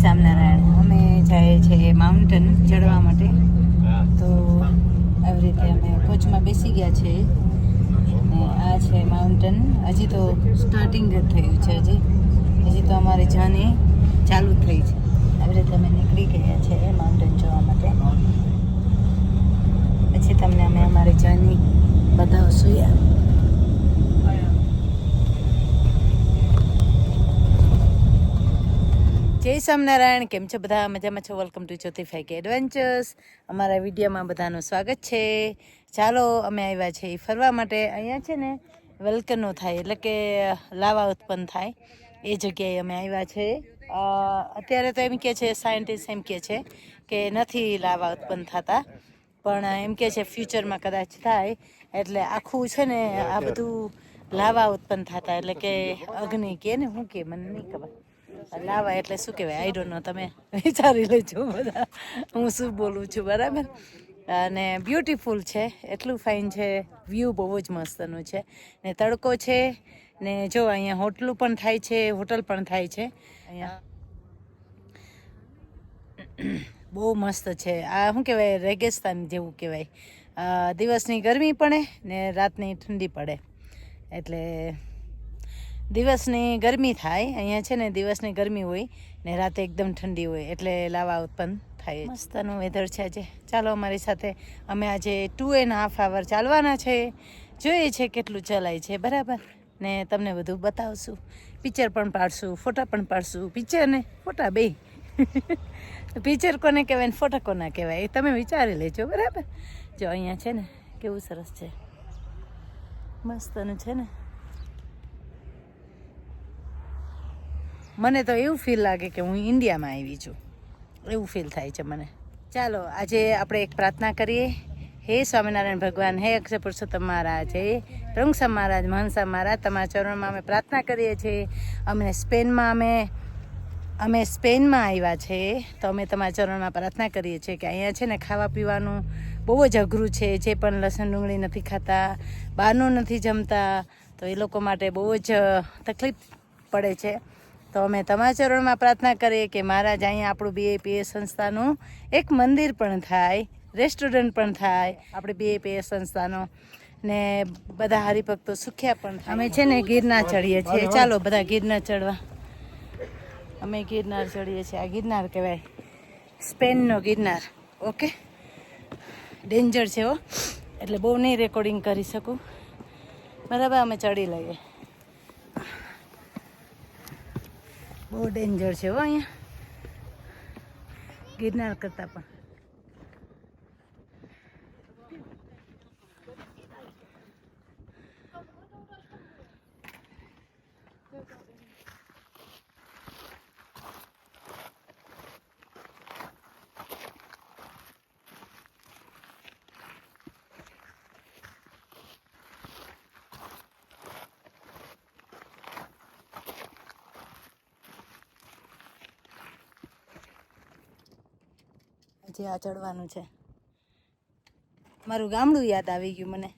સ્વામિનારાયણ અમે જાય છીએ માઉન્ટેન ચડવા માટે. તો આવી રીતે અમે કોચમાં બેસી ગયા છે. ને આ છે માઉન્ટેન હજી તો સ્ટાર્ટિંગ જ થયું છે હજી. હજી તો અમારે જર્ની ચાલુ થઈ છે. આવી રીતે અમે નીકળી ગયા છે માઉન્ટેન જોવા માટે. પછી તમને અમે અમારી જર્ની બતાવશું યાર જય સ્વામિનારાયણ. કેમ છો બધા? મજામાં છો? વેલકમ ટુ ચોથી કે એડવેન્ચર્સ અમારા વિડીયોમાં બધાનું સ્વાગત છે. ચાલો, અમે આવ્યા છે ફરવા માટે. અહીંયા છે ને, વેલકનો થાય, એટલે કે લાવા ઉત્પન્ન થાય. એ જગ્યાએ અમે આવ્યા છે. અત્યારે તો એમ કે છે સાયન્ટિસ્ટ એમ કે છે કે નથી લાવા ઉત્પન્ન થતા. પણ એમ કે છે ફ્યુચરમાં કદાચ થાય. એટલે આખું છે ને, આ બધું લાવા ઉત્પન્ન થતા. એટલે કે અગ્નિ કે ને શું કે, મને નહીં ખબર. લાવા એટલે શું કહેવાય? આઈ ડોન્ટ નો તમે વિચારી લેજો બધા. હું શું બોલું છું, બરાબર? અને બ્યુટીફુલ છે, એટલું ફાઇન છે વ્યૂ બહુ જ મસ્તનું છે. ને તડકો છે, ને જો અહીંયા હોટલું પણ થાય છે, હોટલ પણ થાય છે. અહીંયા બહુ મસ્ત છે. આ શું કહેવાય? રેગિસ્તાન જેવું કહેવાય. દિવસની ગરમી પડે ને રાતની ઠંડી પડે. એટલે દિવસની ગરમી થાય, અહીંયા છે ને દિવસની ગરમી હોય ને રાતે એકદમ ઠંડી હોય એટલે લાવા ઉત્પન્ન થાય. મસ્તનું વેધર છે આજે. ચાલો અમારી સાથે અમે આજે ટુ એન્ડ હાફ આવર ચાલવાના છે. જોઈએ છે કેટલું ચલાય છે. બરાબર? ને તમને બધું બતાવશું. પિક્ચર પણ પાડશું ફોટા પણ પાડશું. પિક્ચર ને ફોટા બે. પિક્ચર કોને કહેવાય ને ફોટા કોને કહેવાય એ તમે વિચારી લેજો. બરાબર? જો અહીંયા છે ને કેવું સરસ છે. મસ્તનું છે ને. મને તો એવું ફીલ લાગે કે હું ઇન્ડિયામાં આવી છું. એવું ફીલ થાય છે મને. ચાલો, આજે આપણે એક પ્રાર્થના કરીએ. હે સ્વામિનારાયણ ભગવાન, હે અક્ષર પુરુષોત્તમ મહારાજ, હે રંગસા મહારાજ મહંસા મહારાજ તમારા ચરણમાં અમે પ્રાર્થના કરીએ છીએ. અમને સ્પેનમાં અમે અમે સ્પેનમાં આવ્યા છે. તો અમે તમારા ચરણમાં પ્રાર્થના કરીએ છીએ કે અહીંયા છે ને ખાવા પીવાનું બહુ જ અઘરું છે. જે પણ લસણ ડુંગળી નથી ખાતા, બહારનું નથી જમતા, તો એ લોકો માટે બહુ જ તકલીફ પડે છે. તો અમે તમારા ચરણમાં પ્રાર્થના કરીએ કે મહારાજ અહીંયા આપણું બીએપીએ સંસ્થાનું એક મંદિર પણ થાય રેસ્ટોરન્ટ પણ થાય, આપણે બીએપીએ સંસ્થાનો ને બધા હરિભક્તો સુખ્યા પણ અમે છે ને ગિરનાર ચડીએ છીએ. ચાલો બધા ગિરનાર ચડવા. અમે ગિરનાર ચડીએ છીએ. આ ગિરનાર કહેવાય. સ્પેનનો ગિરનાર. ઓકે ડેન્જર છે હો. એટલે બહુ નહીં રેકોર્ડિંગ કરી શકું. બરાબર અમે ચડી લઈએ. બહુ ડેન્જર છે હો અહીંયા. ગિરનાર કરતાં પણ. હજી આ ચડવાનું છે. મારું ગામડું યાદ આવી ગયું મને.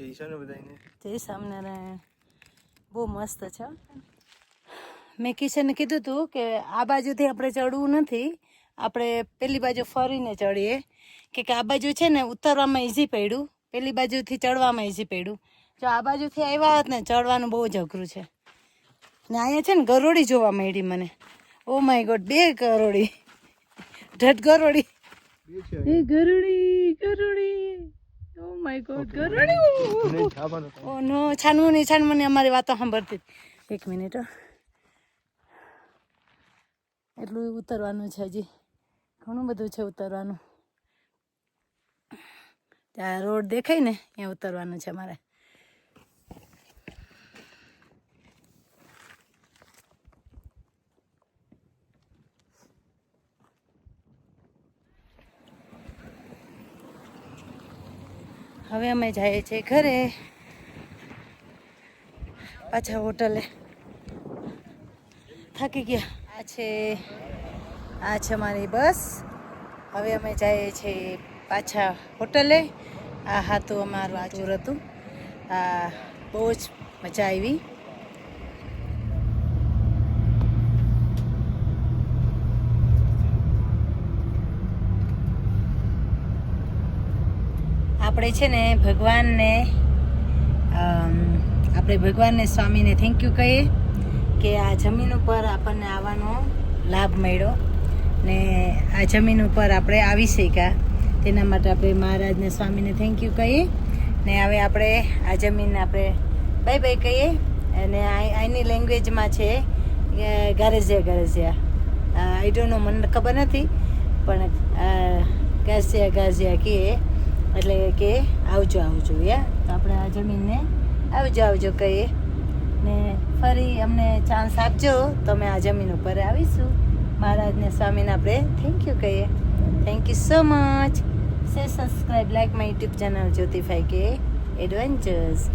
જય સ્વામિનારાયણ. બહુ મસ્ત છે. મેં કિશનને કીધું હતું કે આ બાજુથી આપણે ચડવું નથી. આપણે પેલી બાજુ ફરીને ચડીએ. કે કે આ બાજુ છે ને ઉતરવામાં ઇઝી પડ્યું. પેલી બાજુથી ચડવામાં ઇઝી પડ્યું. જો આ બાજુથી આવ્યા હોત ને ચડવાનું બહુ જ અઘરું છે. ને અહીંયા છે ને ગરોળી જોવા મળી મને. ઓ માય ગોડ બે ગરોળી. ઢટ ગરોળી. એ ગરોળી ગરોળી. ઓ માય ગોડ ગરુડી ઓ નો છાનવું નહીં અમારી વાતો સાંભળતી. હતી. એક મિનિટ એટલું ઉતરવાનું છે હજી. ઘણું બધું છે ઉતરવાનું. ત્યાં રોડ દેખાય ને, ત્યાં ઉતરવાનું છે મારે. હવે અમે જઈએ છીએ ઘરે. પાછા હોટલે. થાકી ગયા. આ છે આ છે મારી બસ. હવે અમે જઈએ છીએ પાછા હોટલે. આ હાથું અમારું આ ટૂર હતું. આ બહુ જ મજા આવી. આપણે છે ને ભગવાનને આપણે ભગવાનને સ્વામીને થેન્ક યુ કહીએ કે આ જમીન ઉપર આપણને આવવાનો લાભ મળ્યો. ને આ જમીન ઉપર આપણે આવી શક્યા. તેના માટે આપણે મહારાજને સ્વામીને થેન્ક યુ કહીએ. ને હવે આપણે આ જમીન આપણે બાય બાય કહીએ. અને આની લેંગ્વેજમાં છે ગારેજિયા ગારેજિયા આઈ ડોન્ટ નો મને ખબર નથી, પણ ગાઝિયા ગાઝિયા કહીએ. એટલે કે આવજો આવજો, યા. તો આપણે આ જમીનને આવજો આવજો કહીએ. ને ફરી અમને ચાન્સ આપજો, તો અમે આ જમીન ઉપર આવીશું. મહારાજને સ્વામીને આપણે થેન્ક યુ કહીએ. થેન્ક યુ સો મચ સે subscribe like my YouTube channel જ્યોતિફાઈ કે એડવેન્ચર્સ